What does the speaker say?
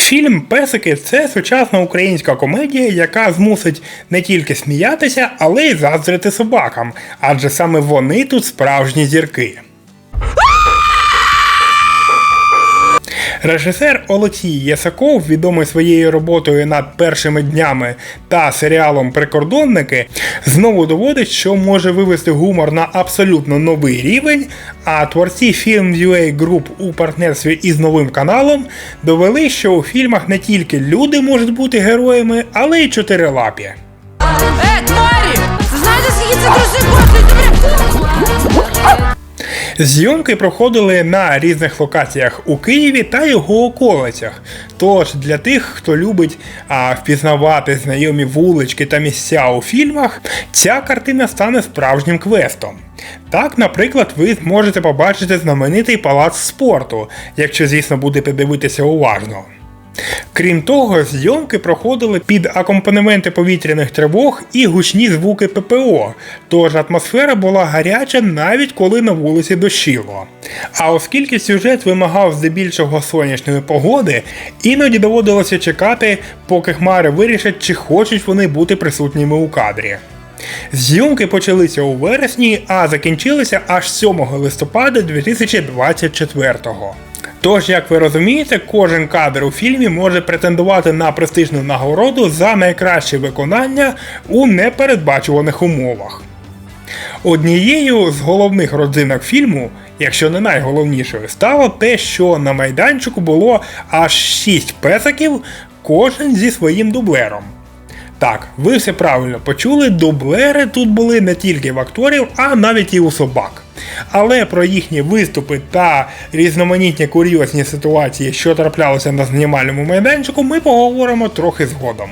Фільм Песики це сучасна українська комедія, яка змусить не тільки сміятися, але й заздрити собакам, адже саме вони тут справжні зірки. Режисер Олексій Єсаков, відомий своєю роботою над першими днями та серіалом Прикордонники, знову доводить, що може вивести гумор на абсолютно новий рівень. А творці Film.ua Group у партнерстві із новим каналом довели, що у фільмах не тільки люди можуть бути героями, але й чотирилапі. Е, тварі! Знаєте, скільки це друзів коштує? Зйомки проходили на різних локаціях у Києві та його околицях. Тож для тих, хто любить а, впізнавати знайомі вулички та місця у фільмах, ця картина стане справжнім квестом. Так, наприклад, ви зможете побачити знаменитий палац спорту, якщо, звісно, будете дивитися уважно. Крім того, зйомки проходили під акомпанементи повітряних тривог і гучні звуки ППО, тож атмосфера була гаряча навіть коли на вулиці дощило. А оскільки сюжет вимагав здебільшого сонячної погоди, іноді доводилося чекати, поки хмари вирішать, чи хочуть вони бути присутніми у кадрі. Зйомки почалися у вересні, а закінчилися аж 7 листопада 2024-го. Тож, як ви розумієте, кожен кадр у фільмі може претендувати на престижну нагороду за найкраще виконання у непередбачуваних умовах. Однією з головних родзинок фільму, якщо не найголовнішою, стало те, що на майданчику було аж 6 песиків, кожен зі своїм дублером. Так, ви все правильно почули, дублери тут були не тільки в акторів, а навіть і у собак. Але про їхні виступи та різноманітні курйозні ситуації, що траплялися на знімальному майданчику, ми поговоримо трохи згодом.